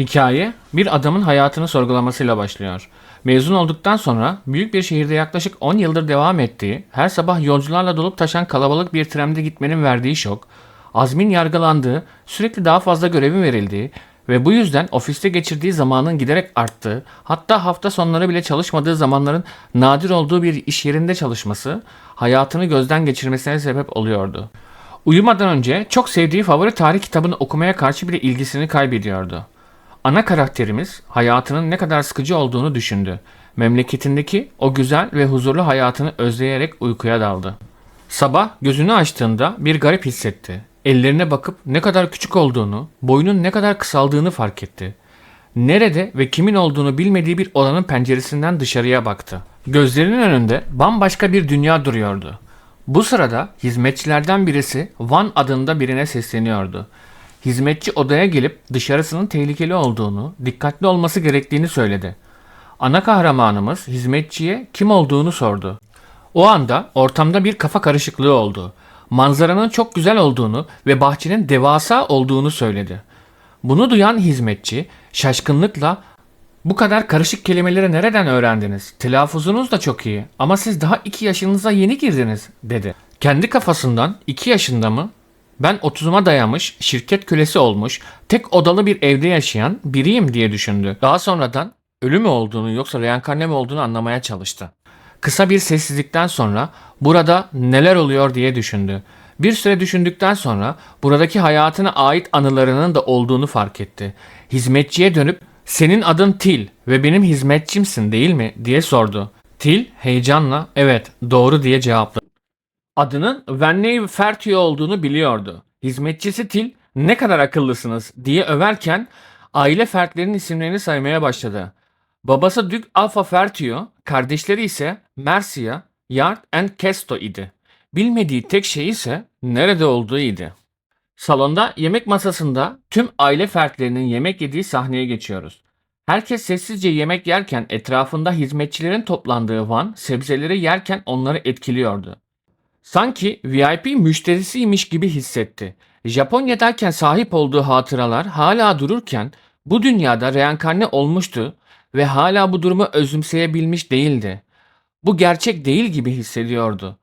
Hikaye bir adamın hayatını sorgulamasıyla başlıyor. Mezun olduktan sonra büyük bir şehirde yaklaşık 10 yıldır devam ettiği, her sabah yolcularla dolup taşan kalabalık bir trende gitmenin verdiği şok, azmin yargılandığı, sürekli daha fazla görevin verildiği ve bu yüzden ofiste geçirdiği zamanın giderek arttığı, hatta hafta sonları bile çalışmadığı zamanların nadir olduğu bir iş yerinde çalışması, hayatını gözden geçirmesine sebep oluyordu. Uyumadan önce çok sevdiği favori tarih kitabını okumaya karşı bile ilgisini kaybediyordu. Ana karakterimiz hayatının ne kadar sıkıcı olduğunu düşündü. Memleketindeki o güzel ve huzurlu hayatını özleyerek uykuya daldı. Sabah gözünü açtığında bir garip hissetti. Ellerine bakıp ne kadar küçük olduğunu, boyunun ne kadar kısaldığını fark etti. Nerede ve kimin olduğunu bilmediği bir odanın penceresinden dışarıya baktı. Gözlerinin önünde bambaşka bir dünya duruyordu. Bu sırada hizmetçilerden birisi Van adında birine sesleniyordu. Hizmetçi odaya gelip dışarısının tehlikeli olduğunu, dikkatli olması gerektiğini söyledi. Ana kahramanımız hizmetçiye kim olduğunu sordu. O anda ortamda bir kafa karışıklığı oldu. Manzaranın çok güzel olduğunu ve bahçenin devasa olduğunu söyledi. Bunu duyan hizmetçi şaşkınlıkla bu kadar karışık kelimeleri nereden öğrendiniz? Telaffuzunuz da çok iyi ama siz daha 2 yaşınıza yeni girdiniz dedi. Kendi kafasından 2 yaşında mı? Ben 30'uma dayamış, şirket kölesi olmuş, tek odalı bir evde yaşayan biriyim diye düşündü. Daha sonradan ölü mü olduğunu yoksa reenkarne mi olduğunu anlamaya çalıştı. Kısa bir sessizlikten sonra burada neler oluyor diye düşündü. Bir süre düşündükten sonra buradaki hayatına ait anılarının da olduğunu fark etti. Hizmetçiye dönüp senin adın Til ve benim hizmetçimsin değil mi diye sordu. Til heyecanla evet doğru diye cevapladı. Adının Venney Fertio olduğunu biliyordu. Hizmetçisi Til ne kadar akıllısınız diye överken aile fertlerinin isimlerini saymaya başladı. Babası Dük Alfa Fertio, kardeşleri ise Mercia, Yard and Kesto idi. Bilmediği tek şey ise nerede olduğu idi. Salonda yemek masasında tüm aile fertlerinin yemek yediği sahneye geçiyoruz. Herkes sessizce yemek yerken etrafında hizmetçilerin toplandığı Van sebzeleri yerken onları etkiliyordu. Sanki VIP müşterisiymiş gibi hissetti. Japonya'dayken sahip olduğu hatıralar hala dururken bu dünyada reenkarne olmuştu ve hala bu durumu özümseyebilmiş değildi. Bu gerçek değil gibi hissediyordu.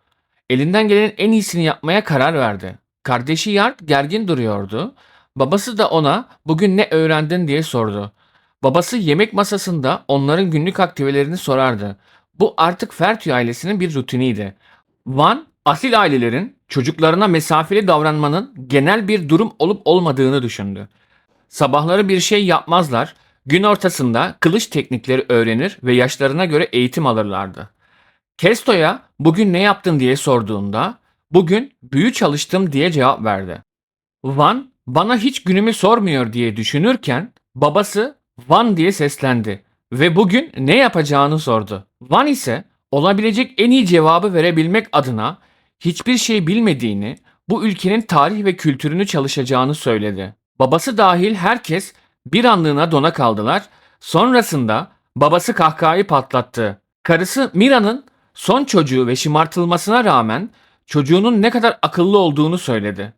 Elinden gelenin en iyisini yapmaya karar verdi. Kardeşi Yard gergin duruyordu. Babası da ona bugün ne öğrendin diye sordu. Babası yemek masasında onların günlük aktivitelerini sorardı. Bu artık Fertio ailesinin bir rutiniydi. Van, asil ailelerin çocuklarına mesafeli davranmanın genel bir durum olup olmadığını düşündü. Sabahları bir şey yapmazlar, gün ortasında kılıç teknikleri öğrenir ve yaşlarına göre eğitim alırlardı. Kesto'ya bugün ne yaptın diye sorduğunda bugün büyü çalıştım diye cevap verdi. Van bana hiç günümü sormuyor diye düşünürken babası Van diye seslendi ve bugün ne yapacağını sordu. Van ise olabilecek en iyi cevabı verebilmek adına hiçbir şey bilmediğini, bu ülkenin tarih ve kültürünü çalışacağını söyledi. Babası dahil herkes bir anlığına dona kaldılar. Sonrasında babası kahkahayı patlattı. Karısı Mira'nın son çocuğu ve şımartılmasına rağmen çocuğunun ne kadar akıllı olduğunu söyledi.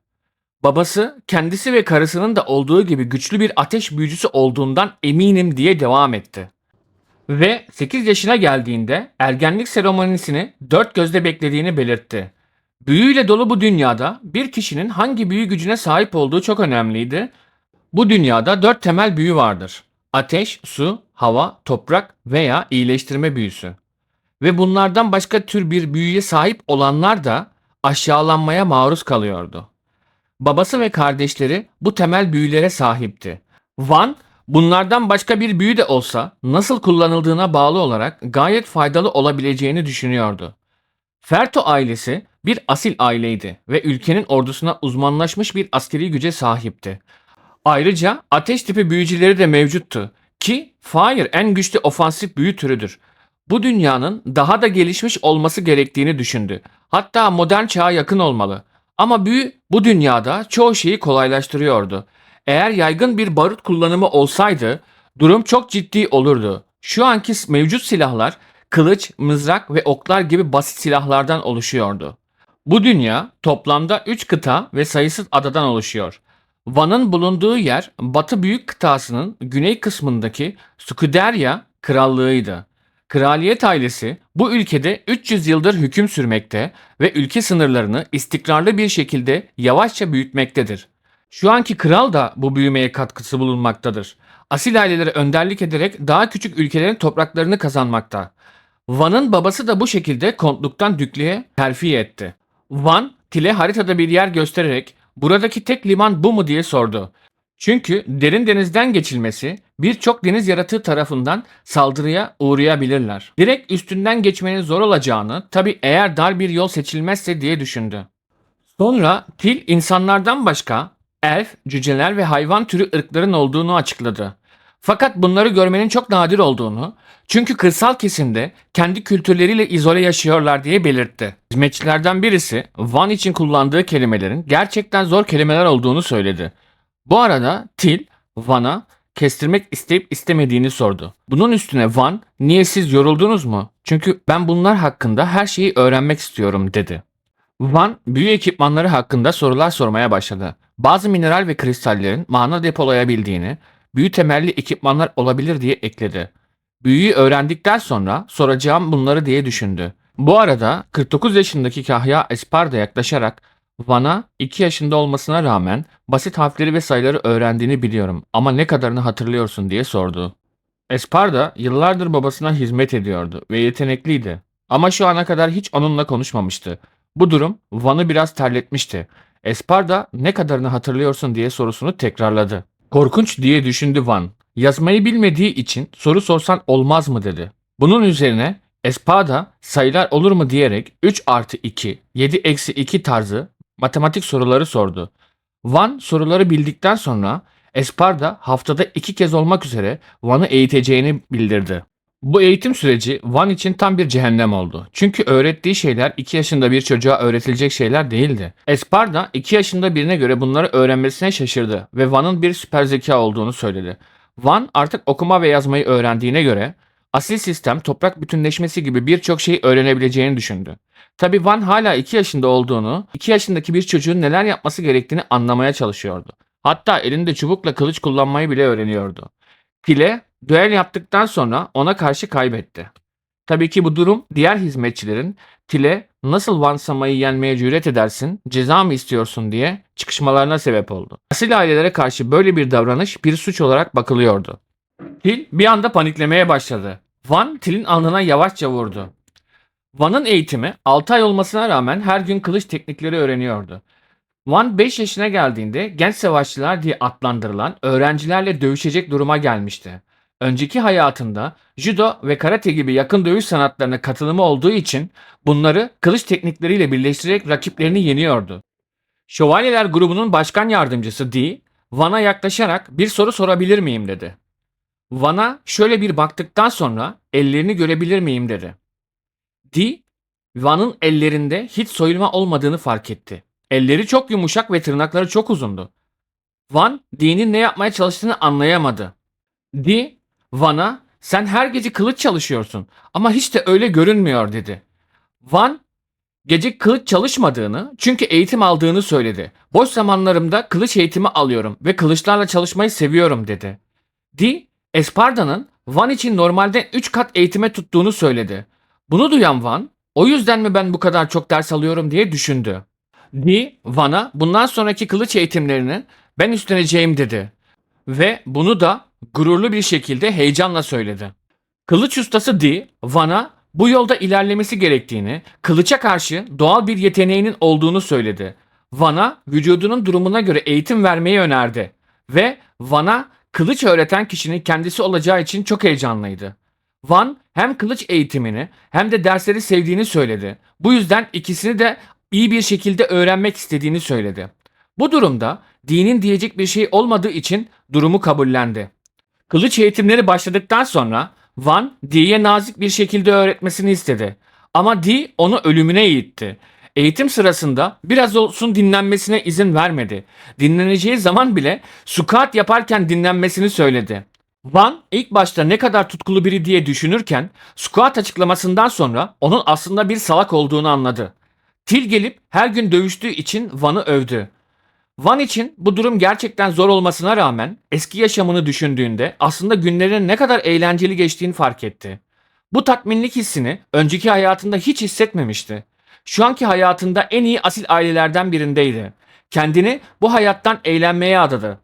Babası kendisi ve karısının da olduğu gibi güçlü bir ateş büyücüsü olduğundan eminim diye devam etti. Ve 8 yaşına geldiğinde ergenlik seremonisini dört gözle beklediğini belirtti. Büyüyle dolu bu dünyada bir kişinin hangi büyü gücüne sahip olduğu çok önemliydi. Bu dünyada dört temel büyü vardır. Ateş, su, hava, toprak veya iyileştirme büyüsü. Ve bunlardan başka tür bir büyüye sahip olanlar da aşağılanmaya maruz kalıyordu. Babası ve kardeşleri bu temel büyülere sahipti. Van bunlardan başka bir büyü de olsa nasıl kullanıldığına bağlı olarak gayet faydalı olabileceğini düşünüyordu. Ferto ailesi bir asil aileydi ve ülkenin ordusuna uzmanlaşmış bir askeri güce sahipti. Ayrıca ateş tipi büyücüleri de mevcuttu ki Fire en güçlü ofansif büyü türüdür. Bu dünyanın daha da gelişmiş olması gerektiğini düşündü. Hatta modern çağa yakın olmalı. Ama büyü bu dünyada çoğu şeyi kolaylaştırıyordu. Eğer yaygın bir barut kullanımı olsaydı durum çok ciddi olurdu. Şu anki mevcut silahlar kılıç, mızrak ve oklar gibi basit silahlardan oluşuyordu. Bu dünya toplamda 3 kıta ve sayısız adadan oluşuyor. Van'ın bulunduğu yer Batı Büyük Kıtası'nın güney kısmındaki Skuderya Krallığı'ydı. Kraliyet ailesi bu ülkede 300 yıldır hüküm sürmekte ve ülke sınırlarını istikrarlı bir şekilde yavaşça büyütmektedir. Şu anki kral da bu büyümeye katkısı bulunmaktadır. Asil ailelere önderlik ederek daha küçük ülkelerin topraklarını kazanmakta. Van'ın babası da bu şekilde kontluktan düklüğe terfi etti. Van, Til'e haritada bir yer göstererek buradaki tek liman bu mu diye sordu. Çünkü derin denizden geçilmesi birçok deniz yaratığı tarafından saldırıya uğrayabilirler. Direkt üstünden geçmenin zor olacağını tabi eğer dar bir yol seçilmezse diye düşündü. Sonra Til insanlardan başka elf, cüceler ve hayvan türü ırkların olduğunu açıkladı. Fakat bunları görmenin çok nadir olduğunu, çünkü kırsal kesimde kendi kültürleriyle izole yaşıyorlar diye belirtti. Hizmetçilerden birisi Van için kullandığı kelimelerin gerçekten zor kelimeler olduğunu söyledi. Bu arada Til, Van'a kestirmek isteyip istemediğini sordu. Bunun üstüne Van, niye siz yoruldunuz mu? Çünkü ben bunlar hakkında her şeyi öğrenmek istiyorum dedi. Van, büyü ekipmanları hakkında sorular sormaya başladı. Bazı mineral ve kristallerin mana depolayabildiğini, büyü temelli ekipmanlar olabilir diye ekledi. Büyüyü öğrendikten sonra soracağım bunları diye düşündü. Bu arada 49 yaşındaki Kahya Esparda yaklaşarak Van'a 2 yaşında olmasına rağmen basit harfleri ve sayıları öğrendiğini biliyorum ama ne kadarını hatırlıyorsun diye sordu. Esparda yıllardır babasına hizmet ediyordu ve yetenekliydi. Ama şu ana kadar hiç onunla konuşmamıştı. Bu durum Van'ı biraz terletmişti. Esparda ne kadarını hatırlıyorsun diye sorusunu tekrarladı. Korkunç diye düşündü Van. Yazmayı bilmediği için soru sorsan olmaz mı dedi. Bunun üzerine Espada sayılar olur mu diyerek 3 artı 2, 7 eksi 2 tarzı matematik soruları sordu. Van soruları bildikten sonra Esparda haftada iki kez olmak üzere Van'ı eğiteceğini bildirdi. Bu eğitim süreci Van için tam bir cehennem oldu. Çünkü öğrettiği şeyler 2 yaşında bir çocuğa öğretilecek şeyler değildi. Esparda 2 yaşında birine göre bunları öğrenmesine şaşırdı ve Van'ın bir süper zeka olduğunu söyledi. Van artık okuma ve yazmayı öğrendiğine göre asil sistem toprak bütünleşmesi gibi birçok şey öğrenebileceğini düşündü. Tabi Van hala 2 yaşında olduğunu, 2 yaşındaki bir çocuğun neler yapması gerektiğini anlamaya çalışıyordu. Hatta elinde çubukla kılıç kullanmayı bile öğreniyordu. Tile düel yaptıktan sonra ona karşı kaybetti. Tabii ki bu durum diğer hizmetçilerin Tile nasıl Van Sama'yı yenmeye cüret edersin, ceza mı istiyorsun diye çıkışmalarına sebep oldu. Asil ailelere karşı böyle bir davranış bir suç olarak bakılıyordu. Til bir anda paniklemeye başladı. Van Til'in alnına yavaşça vurdu. Van'ın eğitimi 6 ay olmasına rağmen her gün kılıç teknikleri öğreniyordu. Van 5 yaşına geldiğinde genç savaşçılar diye adlandırılan öğrencilerle dövüşecek duruma gelmişti. Önceki hayatında judo ve karate gibi yakın dövüş sanatlarına katılımı olduğu için bunları kılıç teknikleriyle birleştirerek rakiplerini yeniyordu. Şövalyeler grubunun başkan yardımcısı Dee, Van'a yaklaşarak bir soru sorabilir miyim dedi. Van'a şöyle bir baktıktan sonra ellerini görebilir miyim dedi. Dee, Van'ın ellerinde hiç soyulma olmadığını fark etti. Elleri çok yumuşak ve tırnakları çok uzundu. Van, Dee'nin ne yapmaya çalıştığını anlayamadı. Dee, Van'a sen her gece kılıç çalışıyorsun ama hiç de öyle görünmüyor dedi. Van, gece kılıç çalışmadığını çünkü eğitim aldığını söyledi. Boş zamanlarımda kılıç eğitimi alıyorum ve kılıçlarla çalışmayı seviyorum dedi. Dee, Esparda'nın Van için normalde 3 kat eğitime tuttuğunu söyledi. Bunu duyan Van, o yüzden mi ben bu kadar çok ders alıyorum diye düşündü. Dee, Van'a bundan sonraki kılıç eğitimlerini ben üstleneceğim dedi. Ve bunu da gururlu bir şekilde heyecanla söyledi. Kılıç ustası Dee, Van'a bu yolda ilerlemesi gerektiğini, kılıça karşı doğal bir yeteneğinin olduğunu söyledi. Van'a vücudunun durumuna göre eğitim vermeyi önerdi. Ve Van'a kılıç öğreten kişinin kendisi olacağı için çok heyecanlıydı. Van hem kılıç eğitimini hem de dersleri sevdiğini söyledi. Bu yüzden ikisini de iyi bir şekilde öğrenmek istediğini söyledi. Bu durumda dinin diyecek bir şey olmadığı için durumu kabullendi. Kılıç eğitimleri başladıktan sonra Van Dee'ye nazik bir şekilde öğretmesini istedi. Ama Dee onu ölümüne eğitti. Eğitim sırasında biraz olsun dinlenmesine izin vermedi. Dinleneceği zaman bile sukat yaparken dinlenmesini söyledi. Van ilk başta ne kadar tutkulu biri diye düşünürken squat açıklamasından sonra onun aslında bir salak olduğunu anladı. Til gelip her gün dövüştüğü için Van'ı övdü. Van için bu durum gerçekten zor olmasına rağmen eski yaşamını düşündüğünde aslında günlerin ne kadar eğlenceli geçtiğini fark etti. Bu tatminlik hissini önceki hayatında hiç hissetmemişti. Şu anki hayatında en iyi asil ailelerden birindeydi. Kendini bu hayattan eğlenmeye adadı.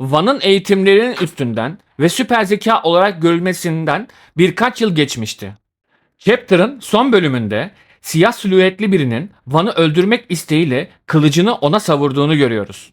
Van'ın eğitimlerinin üstünden ve süper zeka olarak görülmesinden birkaç yıl geçmişti. Chapter'ın son bölümünde siyah silüetli birinin Van'ı öldürmek isteğiyle kılıcını ona savurduğunu görüyoruz.